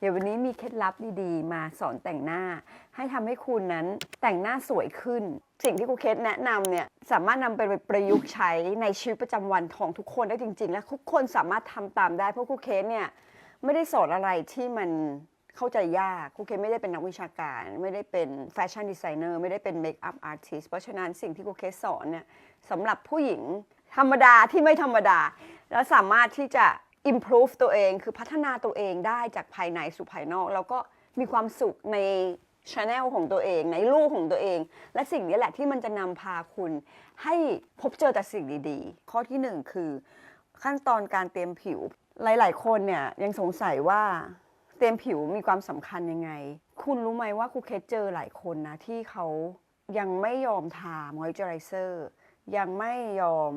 เดี๋ยววันนี้มีเคล็ดลับดีๆ มาสอนแต่งหน้า ให้ทำให้คุณนั้นแต่งหน้าสวยขึ้น สิ่งที่ครูเคสแนะนำเนี่ยสามารถนำไปประยุกต์ใช้ในชีวิตประจำวันของทุกคนได้จริง ๆ และทุกคนสามารถทำตามได้เพราะครูเคสเนี่ยไม่ได้สอนอะไรที่มันเข้าใจยากครูเคสไม่ได้เป็นนักวิชาการ ไม่ได้เป็นแฟชั่นดีไซเนอร์ไม่ได้เป็นเมคอัพอาร์ติสเพราะฉะนั้นสิ่งที่ครูเคสสอนเนี่ยสำหรับผู้หญิงธรรมดาที่ไม่ธรรมดา แล้วสามารถที่จะ improve ตัวเองคือพัฒนาตัวเองได้จากภายในสู่ภายนอก แล้วก็มีความสุขใน channel ของตัวเองในลูกของตัวเอง และสิ่งนี้แหละที่มันจะนำพาคุณให้พบเจอแต่สิ่งดีๆ ข้อที่หนึ่งคือขั้นตอนการเตรียมผิว หลาย ๆ คนเนี่ยยังสงสัยว่าเตรียมผิวมีความสำคัญยังไง คุณรู้ไหมว่าครูเคสเจอหลายคนนะที่เขายังไม่ยอมทามอยเจอไรเซอร์ยังไม่ยอม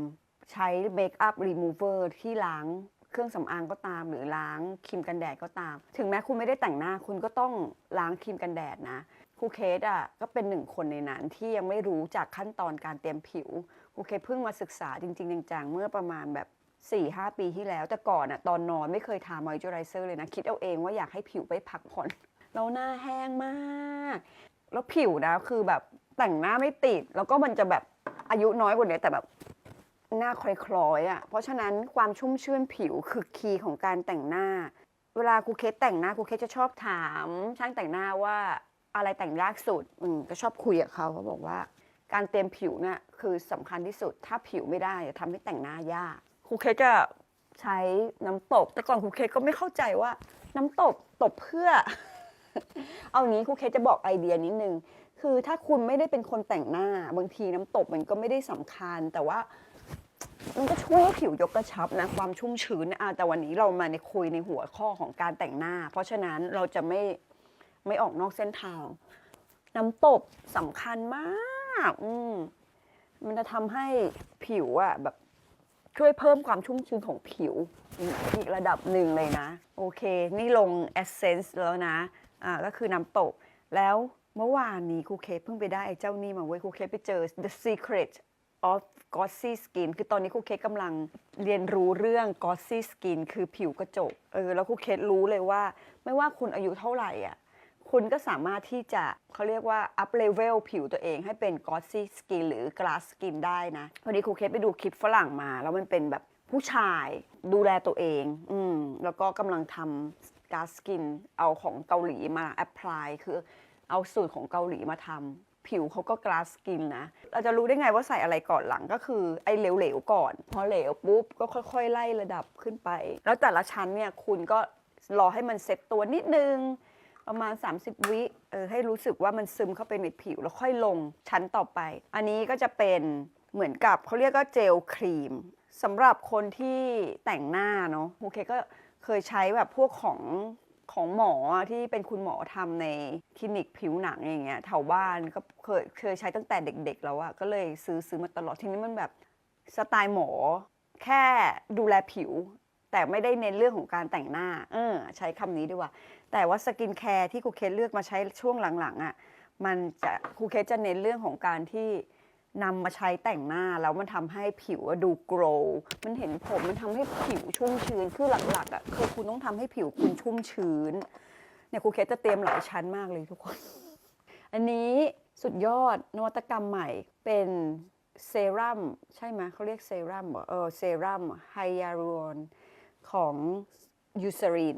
ใช้เมคอัพรีมูเวอร์ที่ล้าง เครื่องสำอางก็ตาม หรือล้างครีมกันแดดก็ตาม ถึงแม้คุณไม่ได้แต่งหน้าคุณก็ต้องล้างครีมกันแดดนะครูเคสอะก็เป็นหนึ่งคนในนั้นที่ยังไม่รู้จากขั้นตอนการเตรียมผิวครูเคสเพิ่งมาศึกษาจริง ๆ จังๆเมื่อประมาณแบบ4-5หปีที่แล้ว แต่ก่อนอะตอนนอนไม่เคยทามอยเจอไรเซอร์เลยนะ คิดเอาเองว่าอยากให้ผิวไปพักผ่อนแล้วหน้าแห้งมาก แล้วผิวนะคือแบบแต่งหน้าไม่ติด แล้วก็มันจะแบบอายุน้อยกว่านี้แต่แบบ หน้าคล้อยๆอะเพราะฉะนั้นความชุ่มชื่นผิวคือคีย์ของการแต่งหน้า เวลาครูเคสแต่งหน้าครูเคสจะชอบถาม ช่างแต่งหน้าว่าอะไรแต่งยากสุด อืมก็ชอบคุยกับเขาเขาบอกว่า การเตรียมผิวเนี่ยคือสำคัญที่สุด ถ้าผิวไม่ได้จะทำให้แต่งหน้ายาก ครูเคสจะใช้น้ำตบ แต่ก่อนครูเคสก็ไม่เข้าใจว่า น้ำตบตบเพื่อ เอางี้ครูเคสจะบอกไอเดียนิดนึง คือถ้าคุณไม่ได้เป็นคนแต่งหน้า บางทีน้ำตบมันก็ไม่ได้สำคัญ แต่ว่า มันก็ช่วยให้ผิวยกกระชับนะความชุ่มชื้นนะอะแต่วันนี้เรามาในคุยในหัวข้อของการแต่งหน้า เพราะฉะนั้นเราจะไม่ไม่ออกนอกเส้นทาง น้ำตบสำคัญมากอืมมันจะทำให้ผิวอะแบบช่วยเพิ่มความชุ่มชื้นของผิวอีกระดับหนึ่งเลยนะ โอเค นี่ลง Essence แล้วนะ อ่าก็คือน้ำตก แล้วเมื่อวานนี้ครูเคเพิ่งไปได้ไอ้เจ้านี่มาเว้ยครูเคไปเจอ The Secret of Glossy Skin คือตอนนี้ครูเคสกำลังเรียนรู้เรื่อง Glossy Skin คือผิวกระจกเออแล้วครูเคสรู้เลยว่า ไม่ว่าคุณอายุเท่าไหร่อะคุณก็สามารถที่จะเขาเรียกว่า up level ผิวตัวเองให้เป็น glossy skin หรือ glass skin ได้นะวันนี้ครูเคสไปดูคลิปฝรั่งมา แล้วมันเป็นแบบผู้ชายดูแลตัวเอง อืมแล้วก็กำลังทำ glass skin เอาของเกาหลีมา apply คือเอาสูตรของเกาหลีมาทำ ผิวเขาก็ glass skin นะ เราจะรู้ได้ไงว่าใส่อะไรก่อนหลังก็คือไอ้เหลวๆก่อน พอเหลวปุ๊บก็ค่อยๆ ไล่ระดับขึ้นไป แล้วแต่ละชั้นเนี่ยคุณก็รอให้มันเซ็ตตัวนิดนึง ประมาณ 30 วิเออให้รู้สึกว่ามันซึมเข้าไปในผิวแล้วค่อยลงชั้นต่อไป อันนี้ก็จะเป็นเหมือนกับเขาเรียกว่าเจลครีมสำหรับคนที่แต่งหน้าเนาะโอเคก็เคยใช้แบบพวกของ ของหมอที่เป็นคุณหมอทำในคลินิกผิวหนังอย่างเงี้ยแถวบ้านก็เคยเคยใช้ตั้งแต่เด็กๆแล้วอะก็เลยซื้อซื้อมาตลอดทีนี้มันแบบสไตล์หมอ แค่ดูแลผิว แต่ไม่ได้เน้นเรื่องของการแต่งหน้า เออ ใช้คำนี้ดีกว่า แต่ว่าสกินแคร์ที่ครูเคสเลือกมาใช้ช่วงหลังๆอะ่ะมันจะครูเคสจะเน้นเรื่องของการที่ นำมาใช้แต่งหน้าแล้วมันทำให้ผิวดูโกรมันเห็นผมมันทำให้ผิวชุ่มชื้น คือหลักๆอะ่ะคือคุณต้องทำให้ผิวคุณชุ่มชื้น เนี่ยครูเคสจะเตรียมหลายชั้นมากเลยทุกคน อันนี้สุดยอดนวัตกรรมใหม่เป็นเซรั่มใช่ไหมเขาเรียกเซรั่มเหรอเออเซรั่มไฮยาลูรอนของยูซ r ริน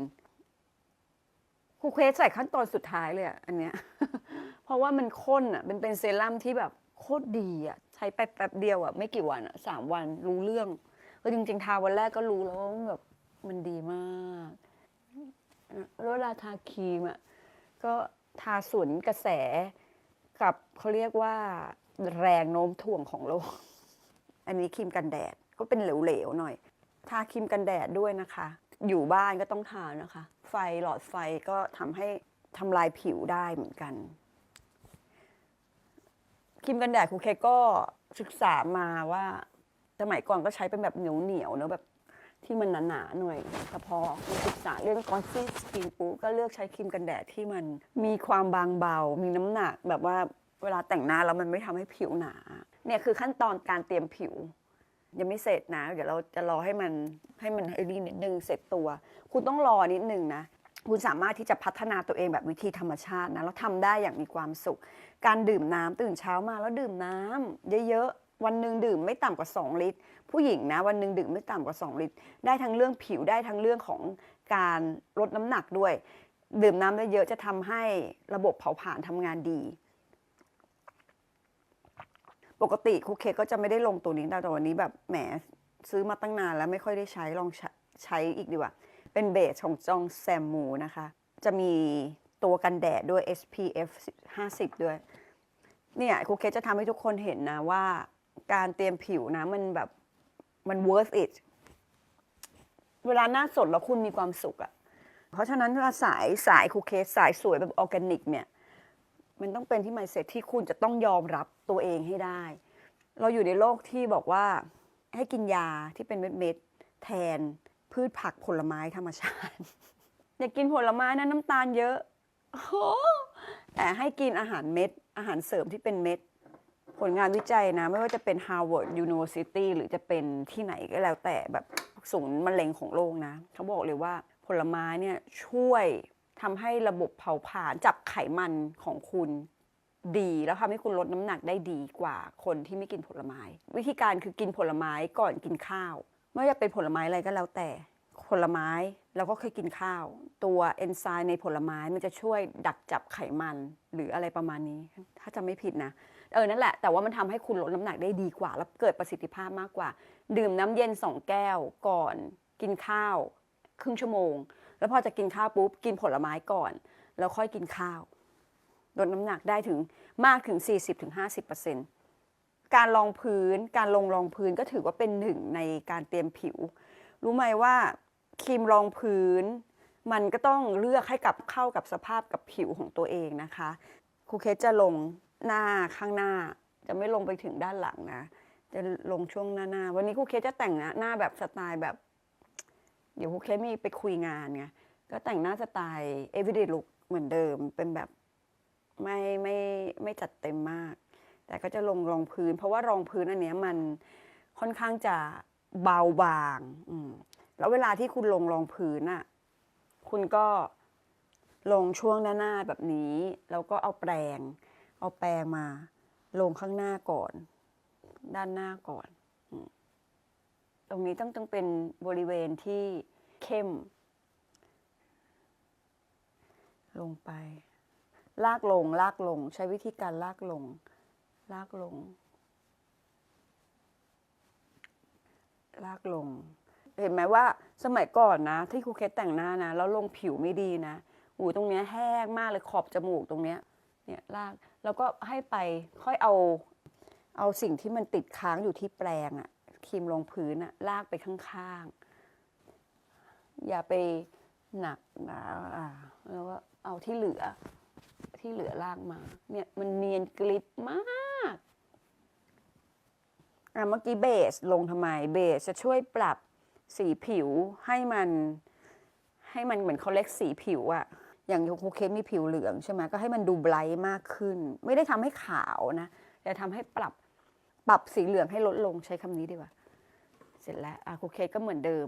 ครูเควสใส่ขั้นตอนสุดท้ายเลยอะอันเนี้ย เพราะว่ามันข้นอะเป็นเป็นเซรั่มที่แบบ โคตรดีอะ ใช้ไปแป๊บเดียวอะ ไม่กี่วันอะสามวันรู้เรื่องก็จริง ๆ ทาวันแรกก็รู้แล้วว่ามันแบบมันดีมากแล้วเวลาทาครีมอะ ก็ทาสวนกระแสกับเขาเรียกว่าแรงโน้มถ่วงของโลก อันนี้ครีมกันแดดก็เป็นเหลวๆหน่อย ทาครีมกันแดดด้วยนะคะ อยู่บ้านก็ต้องทานะคะ ไฟหลอดไฟก็ทำให้ทำลายผิวได้เหมือนกัน ครีมกันแดดครูเคก็ศึกษามาว่าสมัยก่อนก็ใช้เป็นแบบเหนียวเหนียวเนอะแบบที่มันหนาๆหน่อยแต่พอมาศึกษาเรื่องกอนซี่สกินปุ๊ก็เลือกใช้ครีมกันแดดที่มันมีความบางเบา มีน้ำหนักแบบว่าเวลาแต่งหน้าแล้วมันไม่ทำให้ผิวหนา เนี่ยคือขั้นตอนการเตรียมผิว ยังไม่เสร็จนะ เดี๋ยวเราจะรอให้มันให้มันไอ้นี่นิดนึงเสร็จตัว คุณต้องรอนิดนึงนะ คุณสามารถที่จะพัฒนาตัวเองแบบวิธีธรรมชาตินะแล้วทำได้อย่างมีความสุข การดื่มน้ำตื่นเช้ามาแล้วดื่มน้ำเยอะๆวันหนึ่งดื่มไม่ต่ำกว่า 2 ลิตร ผู้หญิงนะวันหนึ่งดื่มไม่ต่ำกว่า 2 ลิตร ได้ทั้งเรื่องผิวได้ทั้งเรื่องของการลดน้ำหนักด้วย ดื่มน้ำได้เยอะจะทำให้ระบบเผาผลาญทำงานดี ปกติคุกเคกก็จะไม่ได้ลงตัวนี้แต่วันนี้แบบแหมซื้อมาตั้งนานแล้วไม่ค่อยได้ใช้ลองใช้ใช้อีกดีกว่า เป็นเบสของจองแซมมูนะคะ จะมีตัวกันแดดด้วย SPF 50 ด้วย เนี่ยครูเคสจะทำให้ทุกคนเห็นนะว่าการเตรียมผิวนะมันแบบมัน worth it เวลาหน้าสดแล้วคุณมีความสุขอะเพราะฉะนั้นถ้าสายสายครูเคสสายสวยแบบออร์แกนิกเนี่ยมันต้องเป็นที่ mindset ที่คุณจะต้องยอมรับตัวเองให้ได้ เราอยู่ในโลกที่บอกว่าให้กินยาที่เป็นเม็ดๆแทน พืชผักผลไม้ธรรมชาติ อย่ากินผลไม้นะน้ำตาลเยอะโอ้โหแต่ให้กินอาหารเม็ด อาหารเสริมที่เป็นเม็ด ผลงานวิจัยนะ ไม่ว่าจะเป็น Harvard University หรือจะเป็นที่ไหนก็แล้วแต่แบบศูนย์มะเร็งของโลกนะ เขาบอกเลยว่าผลไม้เนี่ยช่วยทำให้ระบบเผาผลาญจับไขมันของคุณดีแล้วทำให้คุณลดน้ำหนักได้ดีกว่าคนที่ไม่กินผลไม้ วิธีการคือกินผลไม้ก่อนกินข้าว ไม่ว่าจะเป็นผลไม้อะไรก็แล้วแต่ผลไม้แล้วก็เคยกินข้าว ตัวเอนไซม์ในผลไม้มันจะช่วยดักจับไขมัน หรืออะไรประมาณนี้ ถ้าจำไม่ผิดนะเออนั่นแหละแต่ว่ามันทำให้คุณลดน้ำหนักได้ดีกว่า แล้วเกิดประสิทธิภาพมากกว่า ดื่มน้ำเย็นสองแก้วก่อน กินข้าว ครึ่งชั่วโมง แล้วพอจะกินข้าวปุ๊บกินผลไม้ก่อน แล้วค่อยกินข้าวลดน้ำหนักได้ถึงมากถึง 40-50% การรองพื้น การลงรองพื้นก็ถือว่าเป็นหนึ่งในการเตรียมผิว รู้ไหมว่าครีมรองพื้น มันก็ต้องเลือกให้กับเข้ากับสภาพกับผิวของตัวเองนะคะครูเคสจะลงหน้าข้างหน้า จะไม่ลงไปถึงด้านหลังนะ จะลงช่วงหน้าหน้า วันนี้ครูเคสจะแต่งหน้าหน้าแบบสไตล์แบบ เดี๋ยวครูเคสมีไปคุยงานไงก็แต่งหน้าสไตล์ everyday look เหมือนเดิมเป็นแบบไม่ไม่ไม่จัดเต็มมาก แต่ก็จะลงรองพื้น เพราะว่ารองพื้นอันเนี้ยมันค่อนข้างจะเบาบางอืมแล้วเวลาที่คุณลงรองพื้นอะคุณก็ลงช่วงหน้าหน้าแบบนี้ แล้วก็เอาแปรงเอาแปรงมา ลงข้างหน้าก่อน ด้านหน้าก่อนอตรงนี้ต้องต้องเป็นบริเวณที่เข้ม ลงไป ลากลงลากลง ใช้วิธีการลากลง ลากลง ลากลง เห็นไหมว่าสมัยก่อนนะ ที่ครูเคสแต่งหน้านะแล้วลงผิวไม่ดีนะหูตรงเนี้ยแห้งมากเลยขอบจมูกตรงเนี้ย เนี่ยลากแล้วก็ให้ไปค่อยเอา เอาสิ่งที่มันติดค้างอยู่ที่แปรงอะครีมลงพื้นอะลากไปข้างๆ อย่าไปหนักนะอ่าแล้วก็เอาที่เหลือที่เหลือลากมา เนี่ยมันเนียนกริบมาก อะเมื่อกี้เบสลงทำไมเบสจะช่วยปรับสีผิวให้มันให้มันเหมือนเขาเล็กสีผิวอะอย่างโคเคสมีผิวเหลืองใช่ไหมก็ให้มันดูไบรท์มากขึ้น ไม่ได้ทำให้ขาวนะแต่ทำให้ปรับปรับสีเหลืองให้ลดลงใช้คำนี้ดีกว่า เสร็จแล้วอะโคเคสก็เหมือนเดิม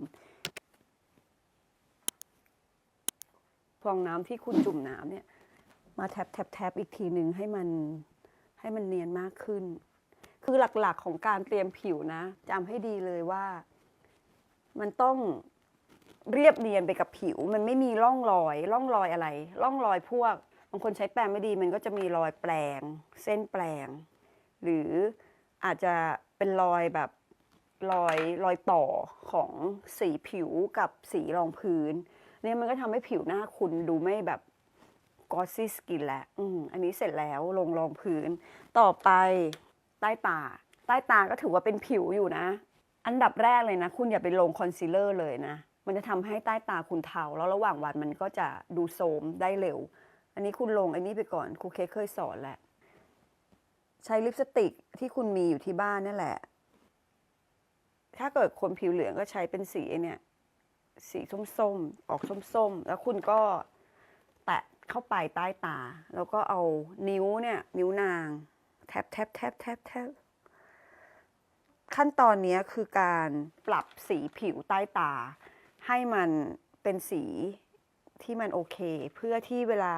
ฟองน้ำที่คุณจุ่มน้ำเนี่ย มาแทบแทบแทบอีกทีหนึ่งให้มันให้มันเนียนมากขึ้น คือหลักๆของการเตรียมผิวนะจำให้ดีเลยว่า มันต้องเรียบเนียนไปกับผิว มันไม่มีร่องรอย ร่องรอยอะไรร่องรอยพวกบางคนใช้แปรงไม่ดีมันก็จะมีรอยแปรงเส้นแปรงหรืออาจจะเป็นรอยแบบรอยรอยต่อของสีผิวกับสีรองพื้น เนี่ยมันก็ทำให้ผิวหน้าคุณดูไม่แบบกอซี่สกินแหล้วอืมอันนี้เสร็จแล้วลงรองพื้น ต่อไป ใต้ตา ใต้ตาก็ถือว่าเป็นผิวอยู่นะ อันดับแรกเลยนะ คุณอย่าไปลงคอนซีลเลอร์เลยนะ มันจะทำให้ใต้ตาคุณเทาแล้วระหว่างวันมันก็จะดูโทรมได้เร็ว อันนี้คุณลงอันนี้ไปก่อนครูเคเคยสอนแหละ ใช้ลิปสติกที่คุณมีอยู่ที่บ้านนั่นแหละ ถ้าเกิดคนผิวเหลืองก็ใช้เป็นสีเนี่ยสีส้มๆ ออกส้มๆ แล้วคุณก็แตะเข้าไปใต้ตา แล้วก็เอานิ้วเนี่ย นิ้วนาง แทบแทบแทบแทบแทบขั้นตอนนี้คือการปรับสีผิวใต้ตา ให้มันเป็นสีที่มันโอเค เพื่อที่เวลา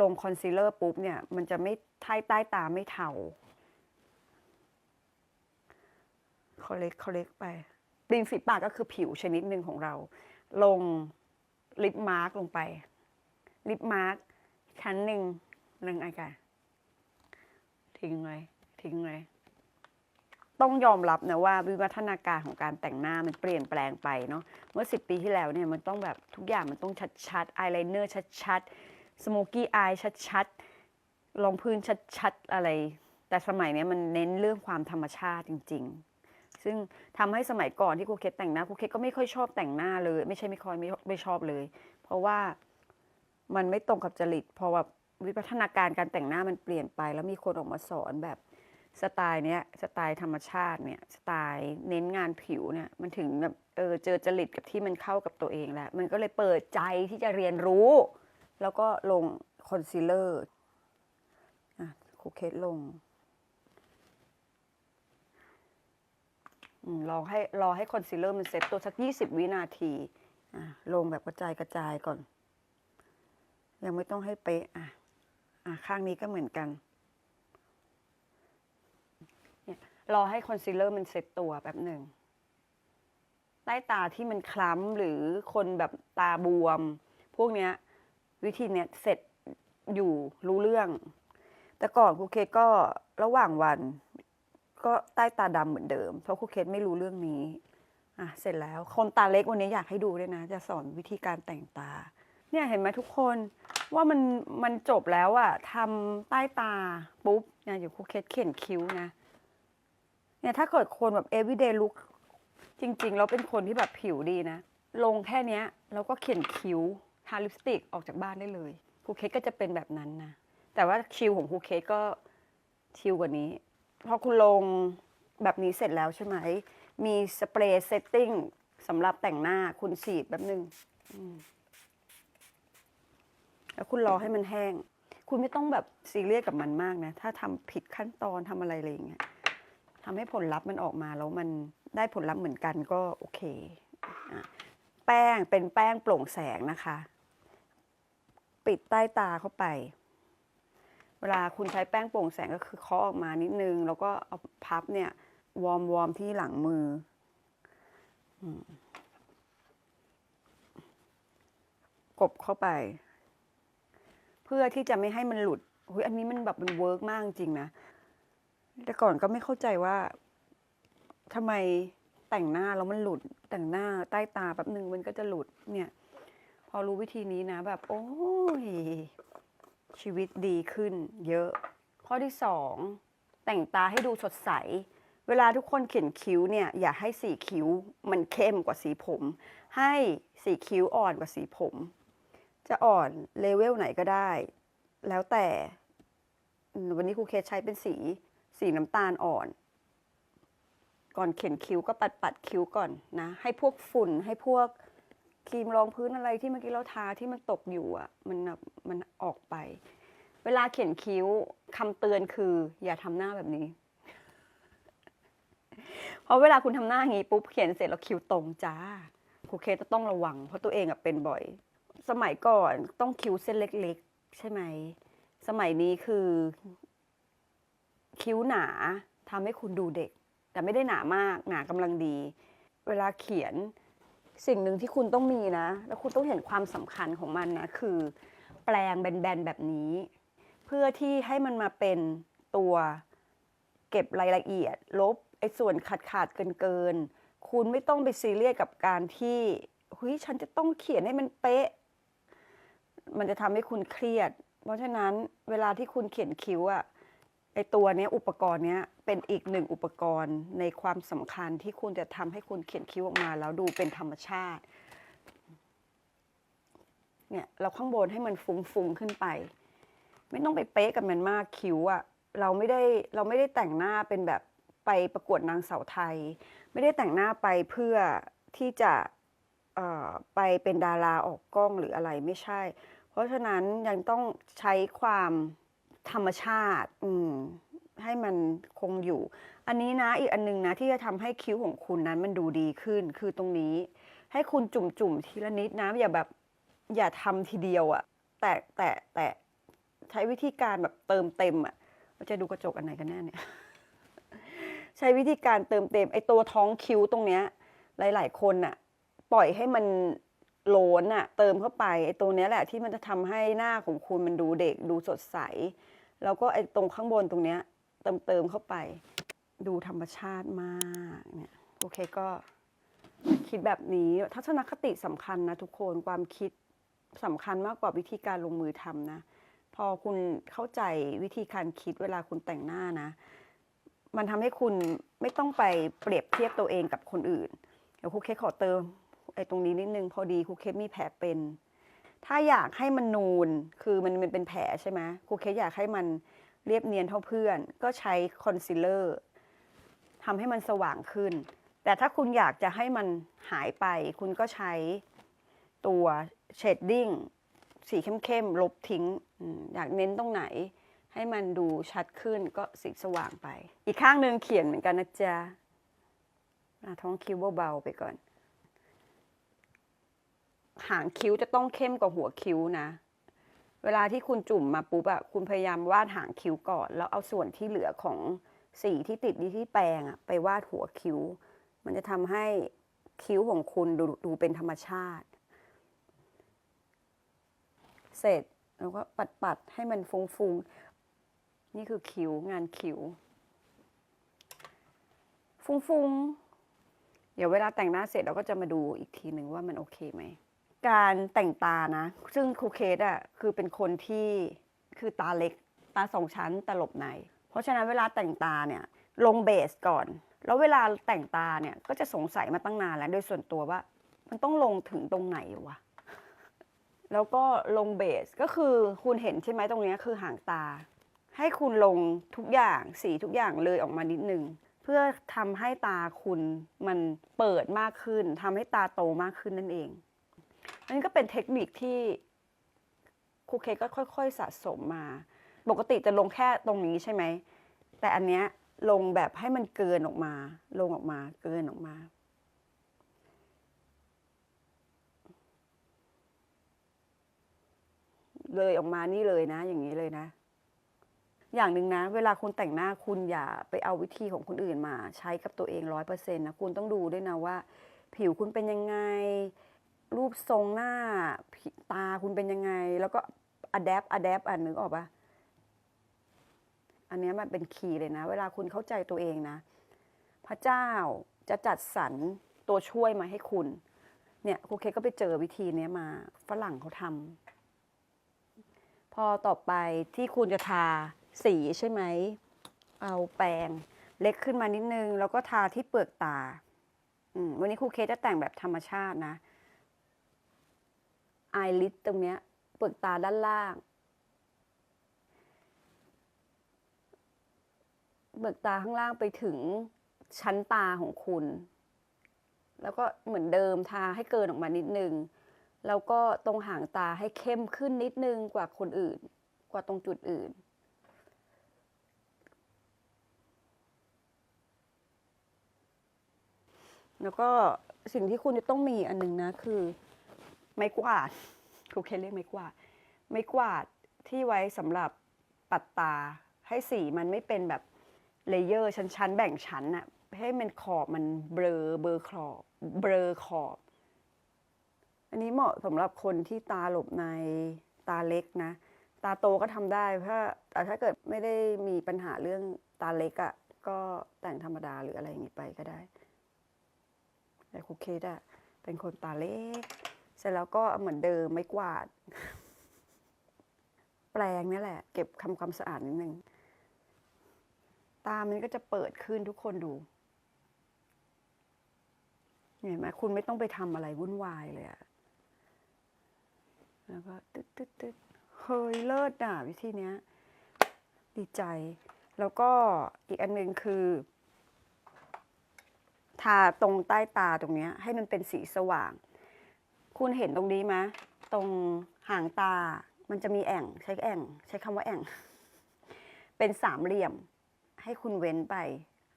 ลงคอนซีลเลอร์ปุ๊บเนี่ย มันจะไม่ใต้ใต้ตาไม่เทาเขาเล็กเขาเล็กไปริมฝีปากก็คือผิวชนิดหนึ่งของเรา ลงลิปมาร์กลงไป ลิปมาร์กชั้นหนึ่งหนึ่งไอ้กะ ทิ้งเลยทิ้งเลยต้องยอมรับนะว่าวิวัฒนาการของการแต่งหน้ามันเปลี่ยนแปลงไปเนาะเมื่อ 10 ปีที่แล้วเนี่ยมันต้องแบบทุกอย่างมันต้องชัดๆอายไลเนอร์ชัดๆสโมกี้อายชัดๆรองพื้นชัดๆอะไร แต่สมัยนี้มันเน้นเรื่องความธรรมชาติจริง ๆ ซึ่งทำให้สมัยก่อนที่ครูเคสแต่งหน้าครูเคสก็ไม่ค่อยชอบแต่งหน้าเลย ไม่ใช่ไม่ค่อยไม่ไม่ชอบเลย เพราะว่ามันไม่ตรงกับจริตพอแบบ วิวัฒนาการการแต่งหน้ามันเปลี่ยนไป แล้วมีคนออกมาสอนแบบสไตล์เนี้ยสไตล์ธรรมชาติเนี่ยสไตล์เน้นงานผิวเนี่ยมันถึงแบบเออเจอจริตกับที่มันเข้ากับตัวเองแล้ว มันก็เลยเปิดใจที่จะเรียนรู้ แล้วก็ลงคอนซีลเลอร์อะคูเคสลงอืมรอให้รอให้คอนซีลเลอร์มันเซ็ตตัวสักยี่สิบวินาทีอะลงแบบกระจายกระจายก่อน ยังไม่ต้องให้เป๊ะอะ อะข้างนี้ก็เหมือนกันรอให้คอนซีลเลอร์มันเซ็ตตัวแป๊บหนึ่งใต้ตาที่มันคล้ำหรือคนแบบตาบวม พวกเนี้ย วิธีเนี้ยเสร็จอยู่รู้เรื่อง แต่ก่อนครูเคสก็ระหว่างวัน ก็ใต้ตาดำเหมือนเดิม เพราะครูเคสไม่รู้เรื่องนี้อะเสร็จแล้ว คนตาเล็กวันนี้อยากให้ดูด้วยนะ จะสอนวิธีการแต่งตา เนี่ยเห็นไหมทุกคนว่ามันมันจบแล้วอะทำใต้ตาปุ๊บเนี่ยอยู่ครูเคสเขียนคิ้วนะเนี่ยถ้าเกิดคนแบบ everyday look จริงๆแล้วเป็นคนที่แบบผิวดีนะ ลงแค่เนี้ยแล้วก็เขียนคิ้วทาลิปสติกออกจากบ้านได้เลยครูเคสก็จะเป็นแบบนั้นนะ แต่ว่าชิลของครูเคสก็ชิลกว่านี้ พอคุณลงแบบนี้เสร็จแล้วใช่ไหม มีสเปรย์เซตติ้งสำหรับแต่งหน้าคุณฉีดแบบนึงอืม แล้วคุณรอให้มันแห้ง คุณไม่ต้องแบบซีเรียสกับมันมากนะ ถ้าทำผิดขั้นตอนทำอะไรอะไรอย่างเงี้ยทำให้ผลลัพธ์มันออกมาแล้วมันได้ผลลัพธ์เหมือนกันก็โอเคอแป้งเป็นแป้งโปร่งแสงนะคะ ปิดใต้ตาเข้าไป เวลาคุณใช้แป้งโปร่งแสงก็คือเคาะออกมานิดนึง แล้วก็เอาพับเนี่ยวอร์มวอร์มที่หลังมืออืกบเข้าไป พื่อที่จะไม่ให้มันหลุดเฮ้ยอันนี้มันแบบมันเวิร์กมากจริงนะ แต่ก่อนก็ไม่เข้าใจว่าทำไมแต่งหน้าแล้วมันหลุด แต่งหน้าใต้ตาแป๊บหนึ่งมันก็จะหลุด เนี่ย พอรู้วิธีนี้นะ แบบ โอ้ยชีวิตดีขึ้น เยอะ ข้อที่สองแต่งตาให้ดูสดใส เวลาทุกคนเขียนคิ้วเนี่ย อย่าให้สีคิ้วมันเข้มกว่าสีผม ให้สีคิ้วอ่อนกว่าสีผม จะอ่อนเลเวลไหนก็ได้ แล้วแต่ วันนี้ครูเคสใช้เป็นสี สีน้ำตาลอ่อน ก่อนเขียนคิ้วก็ปัดปัดคิ้วก่อนนะ ให้พวกฝุ่นให้พวกครีมรองพื้นอะไรที่เมื่อกี้เราทาที่มันตกอยู่อะ มันมันออกไป เวลาเขียนคิ้วคำเตือนคือ อย่าทำหน้าแบบนี้เพราะเวลาคุณทำหน้าอย่างนี้ปุ๊บเขียนเสร็จแล้วคิ้วตรงจ้าครูเคจะต้องระวัง เพราะตัวเองอะเป็นบ่อย สมัยก่อนต้องคิ้วเส้นเล็ก ๆ ใช่ไหม สมัยนี้คือ คิ้วหนาทำให้คุณดูเด็ก แต่ไม่ได้หนามากหนากำลังดี เวลาเขียนสิ่งหนึ่งที่คุณต้องมีนะ แล้วคุณต้องเห็นความสำคัญของมันนะ คือ แปลงแบนๆแบบนี้ เพื่อที่ให้มันมาเป็นตัวเก็บรายละเอียด ลบไอ้ส่วนขาดขาดเกินเกินๆคุณไม่ต้องไปซีเรียสกับการที่เฮ้ยฉันจะต้องเขียนให้มันเป๊ะ มันจะทำให้คุณเครียด เพราะฉะนั้นเวลาที่คุณเขียนคิ้วอะไอตัวเนี้ยอุปกรณ์เนี้ยเป็นอีกหนึ่งอุปกรณ์ในความสำคัญที่คุณจะทำให้คุณเขียนคิ้วออกมา แล้วดูเป็นธรรมชาติเนี่ยเราข้างบนให้มันฟุ้งๆขึ้นไป ไม่ต้องไปเป๊ะกับมันมากคิ้วอะเราไม่ได้เราไม่ได้แต่งหน้าเป็นแบบไปประกวดนางสาวไทย ไม่ได้แต่งหน้าไปเพื่อที่จะ ไปเป็นดาราออกกล้องหรืออะไรไม่ใช่ เพราะฉะนั้นยังต้องใช้ความธรรมชาติให้มันคงอยู่ อันนี้นะอีกอันนึงนะที่จะทำให้คิ้วของคุณนั้นมันดูดีขึ้น คือตรงนี้ ให้คุณจุ่มๆทีละนิดนะอย่าแบบอย่าทำทีเดียวอะแต่แต่แต่ใช้วิธีการแบบเติมเต็มอะเราจะดูกระจกอันไหนกันแน่เนี่ยใช้วิธีการเติมเต็มไอ้ตัวท้องคิ้วตรงเนี้ยหลาย ๆ คนน่ะ ปล่อยให้มันโลนน่ะเติมเข้าไปไอ้ตัวนี้แหละที่มันจะทำให้หน้าของคุณมันดูเด็กดูสดใส แล้วก็ไอ้ตรงข้างบนตรงเนี้ยเติมเติมเข้าไป ดูธรรมชาติมากเนี่ยโอเคก็คิดแบบนี้ทัศนคติสำคัญนะทุกคนความคิดสำคัญมากกว่าวิธีการลงมือทำนะ พอคุณเข้าใจวิธีการคิดเวลาคุณแต่งหน้านะ มันทำให้คุณไม่ต้องไปเปรียบเทียบตัวเองกับคนอื่น เดี๋ยวครูเคสขอเติม ไอ้ตรงนี้นิดนึงพอดีครูเคสมีแผลเป็น ถ้าอยากให้มันนูนคือมันมันเป็นแผลใช่ไหมครูเคสอยากให้มันเรียบเนียนเท่าเพื่อน ก็ใช้คอนซีลเลอร์ทำให้มันสว่างขึ้น แต่ถ้าคุณอยากจะให้มันหายไป คุณก็ใช้ตัวเชดดิ้งสีเข้มๆลบทิ้ง อยากเน้นตรงไหน ให้มันดูชัดขึ้นก็สีสว่างไป อีกข้างหนึ่งเขียนเหมือนกันนะจ๊ะอะท้องคิ้วเบาๆไปก่อน หางคิ้วจะต้องเข้มกว่าหัวคิ้วนะ เวลาที่คุณจุ่มมาปุ๊บอะคุณพยายามวาดหางคิ้วก่อน แล้วเอาส่วนที่เหลือของสีที่ติดอยู่ที่แปรงอะไปวาดหัวคิ้ว มันจะทำให้คิ้วของคุณดูดูเป็นธรรมชาติ เสร็จแล้วก็ปัดปัดๆให้มันฟุ้งๆนี่คือคิ้วงานคิ้ว ฟุ้งๆเดี๋ยวเวลาแต่งหน้าเสร็จเราก็จะมาดูอีกทีหนึ่งว่ามันโอเคไหม การแต่งตานะ ซึ่งครูเคสอะคือเป็นคนที่คือตาเล็กตาสองชั้นตลบใน เพราะฉะนั้นเวลาแต่งตาเนี่ยลงเบสก่อน แล้วเวลาแต่งตาเนี่ยก็จะสงสัยมาตั้งนานแล้ว โดยส่วนตัวว่า มันต้องลงถึงตรงไหนวะแล้วก็ลงเบสก็คือคุณเห็นใช่ไหมตรงนี้คือหางตา ให้คุณลงทุกอย่างสีทุกอย่างเลยออกมานิดนึง เพื่อทำให้ตาคุณมันเปิดมากขึ้นทำให้ตาโตมากขึ้นนั่นเอง อันนี้ก็เป็นเทคนิคที่ครูเคก็ค่อย ๆ สะสมมา ปกติจะลงแค่ตรงนี้ใช่ไหม แต่อันเนี้ยลงแบบให้มันเกินออกมา ลงออกมา เกินออกมาเลยออกมานี่เลยนะ อย่างนี้เลยนะ อย่างหนึ่งนะ เวลาคุณแต่งหน้าคุณอย่าไปเอาวิธีของคนอื่นมา ใช้กับตัวเองร้อยเปอร์เซ็นต์นะ คุณต้องดูด้วยนะว่า ผิวคุณเป็นยังไง รูปทรงหน้าตาคุณเป็นยังไง แล้วก็อะแดปอะแดปอ่านนึกออกปะอันนี้มันเป็นคีย์เลยนะ เวลาคุณเข้าใจตัวเองนะ พระเจ้าจะจัดสรรตัวช่วยมาให้คุณ เนี่ยครูเคก็ไปเจอวิธีนี้มาฝรั่งเขาทำพอต่อไปที่คุณจะทาสีใช่ไหม เอาแปรงเล็กขึ้นมานิดนึง แล้วก็ทาที่เปลือกตาอืมวันนี้ครูเคสจะแต่งแบบธรรมชาตินะ ไอลิตตรงเนี้ยเปลือกตาด้านล่าง เปลือกตาข้างล่างไปถึงชั้นตาของคุณ แล้วก็เหมือนเดิมทาให้เกินออกมานิดนึง แล้วก็ตรงหางตาให้เข้มขึ้นนิดนึงกว่าคนอื่น กว่าตรงจุดอื่นแล้วก็สิ่งที่คุณจะต้องมีอันหนึงนะคือ ไม้กวาดครูเคเรียกไม้กวาดไม้กวาดที่ไว้สำหรับปัดตาให้สีมันไม่เป็นแบบเลเยอร์ชั้นๆ แบ่งชั้นอะให้มันขอบมันเบลอเบลอขอบเบลอขอบ อันนี้เหมาะสำหรับคนที่ตาหลบในตาเล็กนะ ตาโตก็ทำได้เพราะแต่ถ้าเกิดไม่ได้มีปัญหาเรื่องตาเล็กอะ่ะก็แต่งธรรมดาหรืออะไรอย่างงี้ไปก็ได้ แต่ครูเคสอะเป็นคนตาเล็ก เสร็จแล้วก็เหมือนเดิมไม่กวาด แปรงนี่แหละ เก็บทำความสะอาดนิดนึง ตามันก็จะเปิดขึ้นทุกคนดูเห็นไหมคุณไม่ต้องไปทำอะไรวุ่นวายเลยอะแล้วก็ตึ๊ดตึ๊ดตึ๊ดเฮ้ยเลิศอะวิธีเนี้ย ดีใจ แล้วก็อีกอันหนึ่งคือ ทาตรงใต้ตาตรงเนี้ย ให้มันเป็นสีสว่าง คุณเห็นตรงนี้ไหมตรงหางตา มันจะมีแอ่งใช้แอ่ง ใช้คำว่าแอ่ง เป็นสามเหลี่ยม ให้คุณเว้นไป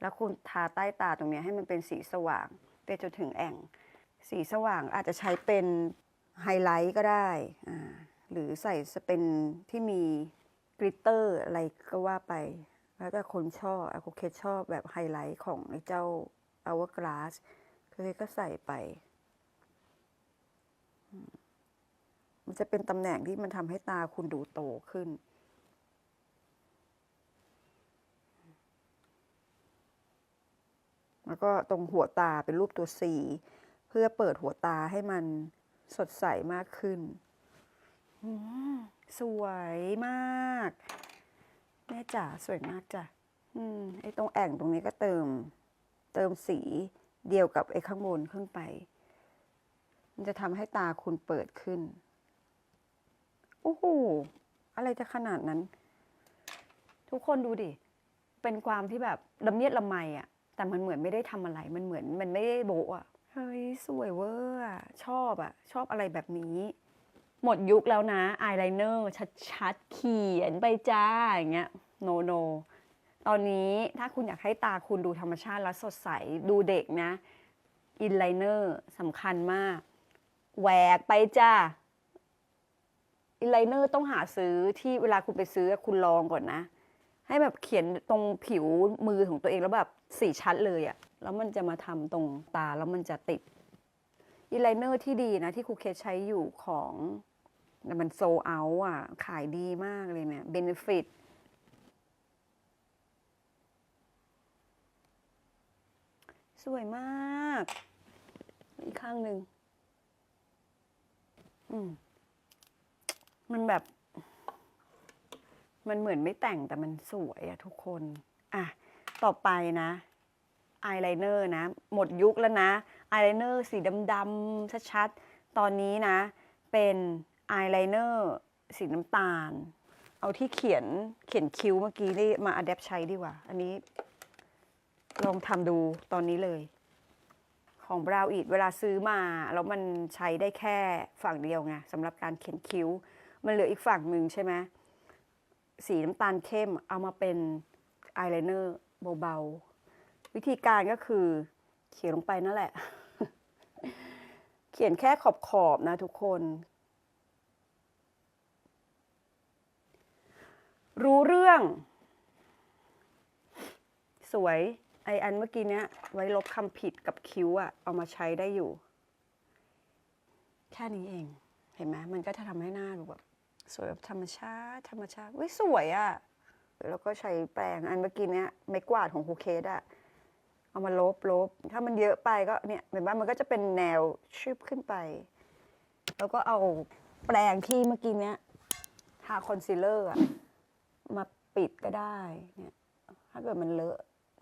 แล้วคุณทาใต้ตาตรงเนี้ยให้มันเป็นสีสว่างไปจนถึงแอ่ง สีสว่างอาจจะใช้เป็นไฮไลท์ก็ได้หรือใส่เป็นที่มีกริตเตอร์อะไรก็ว่าไป แล้วแต่คนชอบอะโคเคชอบแบบไฮไลท์ของเจ้า Hourglass เคยก็ใส่ไป มันจะเป็นตำแหน่งที่มันทำให้ตาคุณดูโตขึ้น แล้วก็ตรงหัวตาเป็นรูปตัว C เพื่อเปิดหัวตาให้มันสดใสมากขึ้น สวยมาก แม่จ๋าสวยมากจ้ะอืมไอ้ตรงแอ่งตรงนี้ก็เติม เติมสีเดียวกับไอ้ข้างบนขึ้นไป มันจะทำให้ตาคุณเปิดขึ้น โอ้โห อะไรจะขนาดนั้น ทุกคนดูดิ เป็นความที่แบบละเมียดละไมอะแต่มันเหมือนไม่ได้ทำอะไร มันเหมือนมันไม่ได้โบะอะเฮ้ย สวยเวอร์อะชอบอะชอบอะไรแบบนี้ หมดยุคแล้วนะอายไลเนอร์ชัดๆ เขียนไปจ้า อย่างเงี้ย โนโน ตอนนี้ถ้าคุณอยากให้ตาคุณดูธรรมชาติและสดใส ดูเด็กนะ อินไลเนอร์สำคัญมาก แหวกไปจ้าอินไลเนอร์ต้องหาซื้อที่เวลาคุณไปซื้อคุณลองก่อนนะ ให้แบบเขียนตรงผิวมือของตัวเองแล้วแบบสีชัดเลยอะแล้วมันจะมาทำตรงตาแล้วมันจะติดอินไลเนอร์ที่ดีนะ ที่ครูเคสใช้อยู่ของมันโซเอาอะ ขายดีมากเลยเนี่ยเบนฟิตสวยมาก อีกข้างหนึ่ง มมันแบบ มันเหมือนไม่แต่งแต่มันสวยอะทุกคน อะ ต่อไปนะอายไลเนอร์นะ หมดยุคแล้วนะอายไลเนอร์สีดำๆชัดๆ ตอนนี้นะ เป็นอายไลเนอร์สีน้ำตาล เอาที่เขียนเขียนคิ้วเมื่อกี้นี่มาอัดแอปใช้ดีกว่า อันนี้ ลองทำดูตอนนี้เลย ของบราวอีดเวลาซื้อมา แล้วมันใช้ได้แค่ฝั่งเดียวไงสำหรับการเขียนคิ้ว มันเหลืออีกฝั่งหนึ่งใช่ไหมสีน้ำตาลเข้มเอามาเป็นอายไลเนอร์เบาๆ วิธีการก็คือเขียนลงไปนั่นแหละ เขียนแค่ขอบๆนะทุกคน รู้เรื่อง สวย ไออันเมื่อกี้เนี้ยไว้ลบคำผิดกับคิ้วอะเอามาใช้ได้อยู่ แค่นี้เอง เห็นไหมมันก็จะทำให้หน้าดูแบบสวยแบบธรรมชาติธรรมชาติวิสวยอะ่ะแล้วก็ใช้แปรงอันเมื่อกี้เนี้ยไม้กวาดของครูเคสอะเอามาลบลบ ถ้ามันเยอะไปก็เนี่ยเห็นไหมมันก็จะเป็นแนวชืบขึ้นไป แล้วก็เอาแปรงที่เมื่อกี้เนี้ยทาคอนซีลเลอร์อะมาปิดก็ได้เนี่ยถ้าเกิดมันเลอะ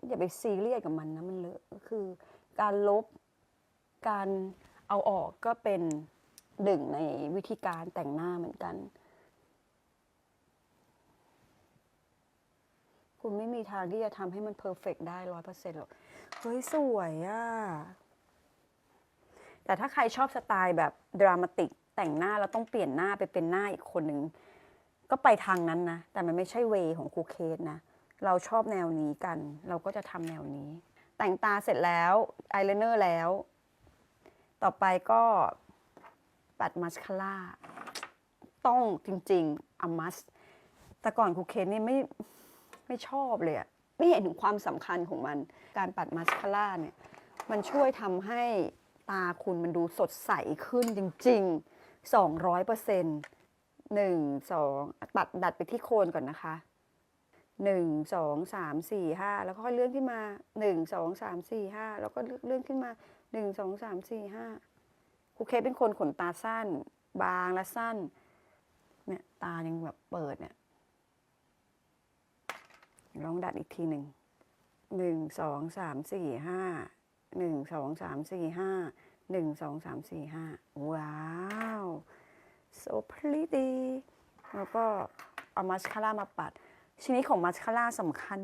อย่าไปซีเรียสกับมันนะมันเลอะก็คือการลบการเอาออกก็เป็นหนึ่งในวิธีการแต่งหน้าเหมือนกัน คุณไม่มีทางที่จะทำให้มันเพอร์เฟกได้ร้อยเปอร์เซ็นต์หรอก เฮ้ย สวยอะ่ะ แต่ถ้าใครชอบสไตล์แบบดรามาติกแต่งหน้าแล้วต้องเปลี่ยนหน้าไปเป็นหน้าอีกคนหนึ่ง ก็ไปทางนั้นนะ แต่มันไม่ใช่เวของครูเคสนะ เราชอบแนวนี้กัน เราก็จะทำแนวนี้ แต่งตาเสร็จแล้วอายไลเนอร์แล้ว ต่อไปก็ปัดมาสคาร่าต้องจริงๆอมัส แต่ก่อนครูเคนนี่ไม่ไม่ชอบเลยอะไม่เห็นถึงความสำคัญของมัน การปัดมาสคาร่าเนี่ยมันช่วยทำให้ตาคุณมันดูสดใสขึ้นจริง ๆ 200เปอร์เซ็นต์หนึ่งสองปัดดัดไปที่โคนก่อนนะคะ หนึ่งสองสามสี่ห้าแล้วก็ค่อยเลื่อนขึ้นมาหนึ่งสองสามสี่ห้าแล้วก็เลื่อนขึ้นมาหนึ่งสองสามสี่ห้าครูเคเป็นคนขนตาสั้น บางและสั้นเนี่ยตายังแบบเปิดเนี่ยลองดัดอีกทีหนึ่งหนึ่งสองสามสี่ห้าหนึ่งสองสามสี่ห้าหนึ่งสองสามสี่ห้าว้าว so pretty แล้วก็เอามาสคาร่ามาปัด ชนิดของมาสคาร่าสำคัญ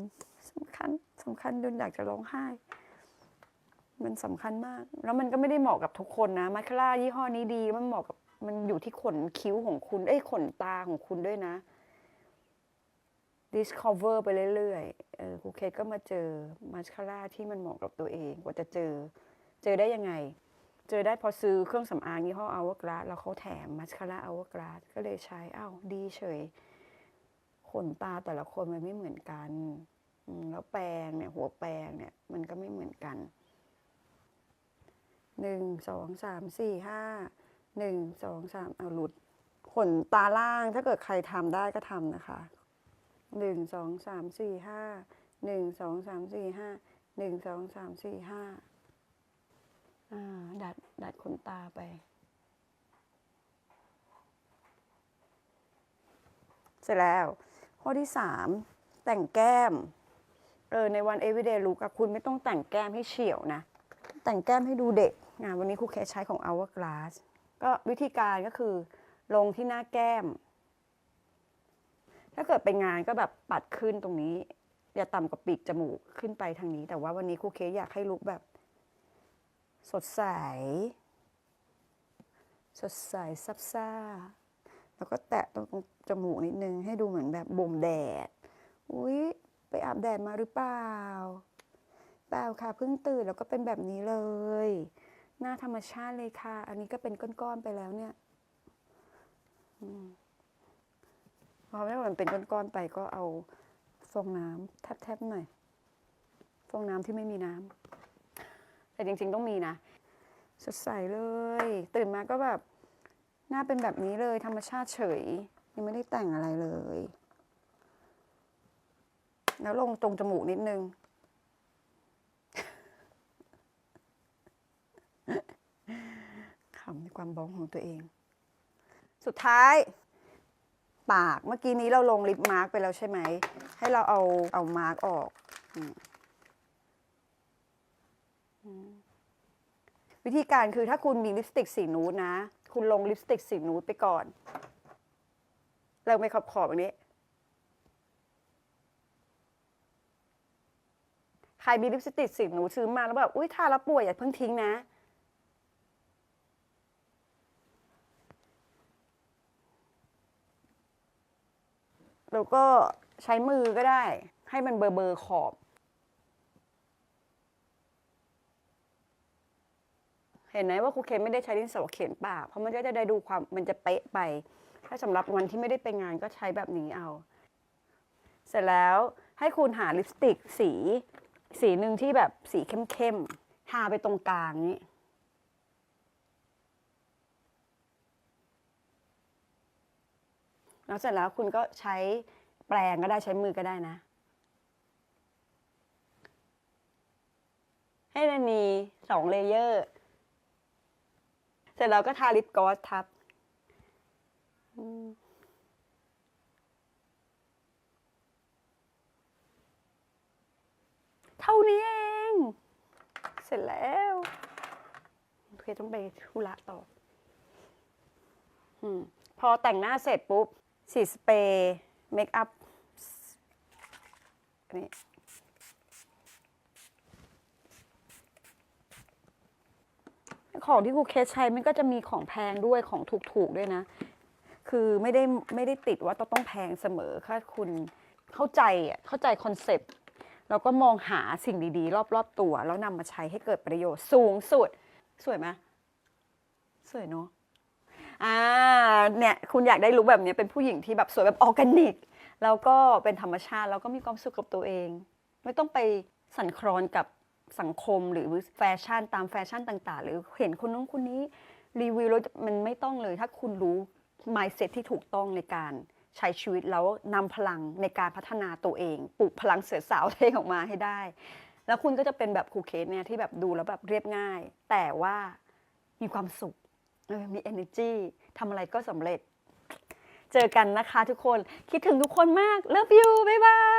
สำคัญสำคัญจนอยากจะร้องไห้ มันสำคัญมาก แล้วมันก็ไม่ได้เหมาะกับทุกคนนะมาสคาร่ายี่ห้อนี้ดีมันเหมาะกับมันอยู่ที่ขนคิ้วของคุณ เอ้ยขนตาของคุณด้วยนะ discover ไปเรื่อยๆเออครูเคสก็มาเจอมาสคาร่าที่มันเหมาะกับตัวเองกว่าจะเจอ เจอได้ยังไง เจอได้พอซื้อเครื่องสำอางยี่ห้อ Hourglass แล้วเขาแถมมาสคาร่า Hourglass ก็เลยใช้อ้าวดีเฉย ขนตาแต่ละคนมันไม่เหมือนกันแล้วแปรงเนี่ย หัวแปรงเนี่ย มันก็ไม่เหมือนกันหนึ่งสองสามสี่ห้าหนึ่งสองสามเอาหลุด ขนตาล่างถ้าเกิดใครทำได้ก็ทำนะคะหนึ่งสองสามสี่ห้าหนึ่งสองสามสี่ห้าหนึ่งสองสามสี่ห้าอ่าดัดดัดขนตาไป เสร็จแล้ว ข้อที่สามแต่งแก้ม เออในวัน everyday look อะคุณไม่ต้องแต่งแก้มให้เฉียวนะ แต่งแก้มให้ดูเด็กงานวันนี้ครูเคใช้ของ Hourglass ก็วิธีการก็คือ ลงที่หน้าแก้ม ถ้าเกิดไปงานก็แบบปัดขึ้นตรงนี้ อย่าต่ำกว่าปีกจมูกขึ้นไปทางนี้ แต่ว่าวันนี้ครูเคอยากให้ลุกแบบ สดใส สดใสซับซ่า แล้วก็แตะตรงจมูกนิดนึง ให้ดูเหมือนแบบบ่มแดด อุ๊ย ไปอาบแดดมาหรือเปล่า เปล่าค่ะเพิ่งตื่นแล้วก็เป็นแบบนี้เลย หน้าธรรมชาติเลยค่ะ อันนี้ก็เป็นก้อนๆไปแล้วเนี่ยอืมพอไม่ว่ามันเป็นก้อนๆไปก็เอาฟองน้ำแทบๆหน่อย ฟองน้ำที่ไม่มีน้ำแต่จริงๆต้องมีนะ สดใสเลย ตื่นมาก็แบบ หน้าเป็นแบบนี้เลยธรรมชาติเฉย ยังไม่ได้แต่งอะไรเลย แล้วลงตรงจมูกนิดนึง ขำในความบ้องของตัวเอง สุดท้าย ปากเมื่อกี้นี้เราลงลิปมาร์กไปแล้วใช่ไหม ให้เราเอาเอามาร์กออกวิธีการคือถ้าคุณมีลิปสติกสีนูดนะ คุณลงลิปสติกสีนูดไปก่อน เริ่มไปขอบขอบๆอย่างนี้ ใครมีลิปสติกสีนูดซื้อมาแล้วแบบอุ้ยทาแล้วป่วยอย่าเพิ่งทิ้งนะแล้วก็ใช้มือก็ได้ ให้มันเบอร์เบอร์ขอบ เห็นไหมว่าครูเคนไม่ได้ใช้ดินสอเขียนปาก เพราะมันก็จะได้ดูความมันจะเป๊ะไป ถ้าสำหรับวันที่ไม่ได้ไปงานก็ใช้แบบนี้เอา เสร็จแล้วให้คุณหาลิปสติกสี สีหนึ่งที่แบบสีเข้มๆทาไปตรงกลางนี้แล้วเสร็จแล้วคุณก็ใช้แปรงก็ได้ใช้มือก็ได้นะ ให้มันมีสองเลเยอร์ สร็จแล้วก็ทาลิปกลอสทับ เท่านี้เอง เสร็จแล้วโอเคต้องไปธุระต่ออพอแต่งหน้าเสร็จปุ๊บฉีสเปรย์เมคอัพนี่ ของที่ครูเคสใช้มันก็จะมีของแพงด้วยของถูกๆด้วยนะ คือไม่ได้ไม่ได้ติดว่าต้องแพงเสมอถ้าคุณเข้าใจอะเข้าใจคอนเซปต์แล้วก็มองหาสิ่งดีๆ รอบๆ ตัว แล้วนำมาใช้ให้เกิดประโยชน์สูงสุด สวยไหมสวยเนาะอ่าเนี่ยคุณอยากได้ลุคแบบนี้เป็นผู้หญิงที่แบบสวยแบบออร์แกนิก แล้วก็เป็นธรรมชาติแล้วก็มีความสุขกับตัวเอง ไม่ต้องไปสั่นคลอนกับ สังคมหรือแฟชั่นตามแฟชั่นต่าง ๆ หรือเห็นคนนู้นคนนี้รีวิวแล้วมันไม่ต้องเลย ถ้าคุณรู้ mindset ที่ถูกต้องในการใช้ชีวิตแล้วนำพลังในการพัฒนาตัวเอง ปลูกพลังเสือสาวเองออกมาให้ได้ แล้วคุณก็จะเป็นแบบครูเคสเนี่ยที่แบบดูแล้วแบบเรียบง่าย แต่ว่ามีความสุขมี energy ทำอะไรก็สำเร็จ เจอกันนะคะทุกคนคิดถึงทุกคนมาก love you บ๊ายบาย